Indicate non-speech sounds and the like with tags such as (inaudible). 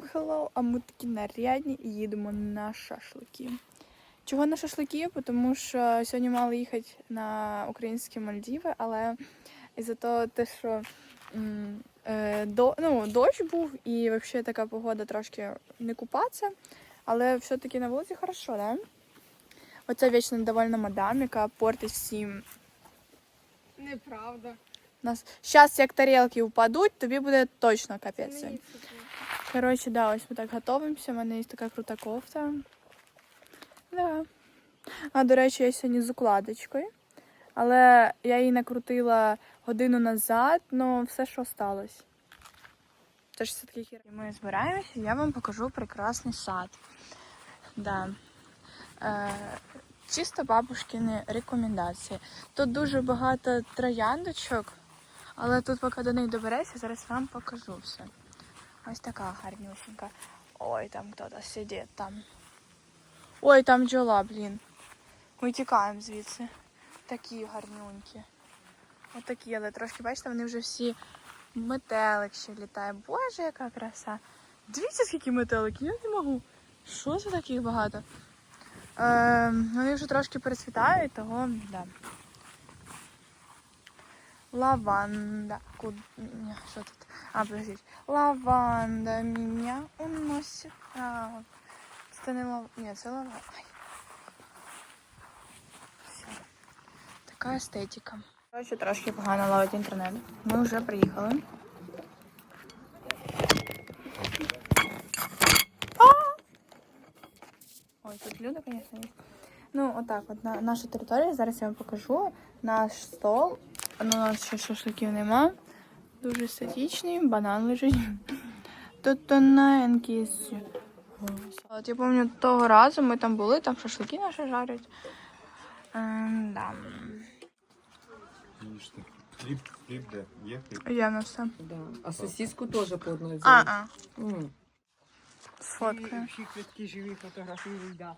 Всім хеллоу, а ми такі нарядні і їдемо на шашлики. Чого на шашлики? Тому що сьогодні мали їхати на українські Мальдіви, але із-за того, те, що е, до, ну, дощ був і взагалі така погода трошки не купатися, але все-таки на вулиці хорошо, да? Оця вічно недовольна мадам, яка портить всім Неправда. нас. Зараз як тарілки впадуть, тобі буде точно капець. Коротше, да, ось ми так готуємося. У мене є така крута кофта. Да. А, до речі, я сьогодні з укладочкою. Але я її накрутила годину назад, але все, що сталося. Це ж все-таки хір. Ми збираємося, я вам покажу прекрасний сад. Да. Е, чисто бабушкини рекомендації. Тут дуже багато трояндочок, але тут, поки до них добереться, зараз вам покажу все. Ось така гарнюсенька. Ой, там хтось сидить там. Ой, там бджола, блін. Ми тікаємо звідси. Такі гарнюнькі. Отакі, але трошки, бачите, вони вже всі метелик ще літає. Боже, яка краса. Дивіться, скільки метеликів, я не можу. Що це таких багато? Е, вони вже трошки пересвітають, того, да. Лаванда. Ку... ні, Що тут? А, подождіть. Лаванда меня уносит. А, це лав... Ні, це лаванда. Все. Така естетика. Коротше, трошки погано ловить інтернет. Ми вже приїхали. Ой, тут люди, звісно, є. Ну, отак, от на, наша територія. Зараз я вам покажу наш стол. Ну, у нас ще шашликів нема. Дуже естетичний, банан лежить. (laughs) Тут тоненький. От я пам'ятаю, того разу ми там були, там шашлики наші жарять. Ем, да. Хліб, хліб де? Є хліб? Є в нас все. Да. А сосиску тоже по одной А, взяли. а, М. сфоткаю. Всі квитки живі фотографії, да.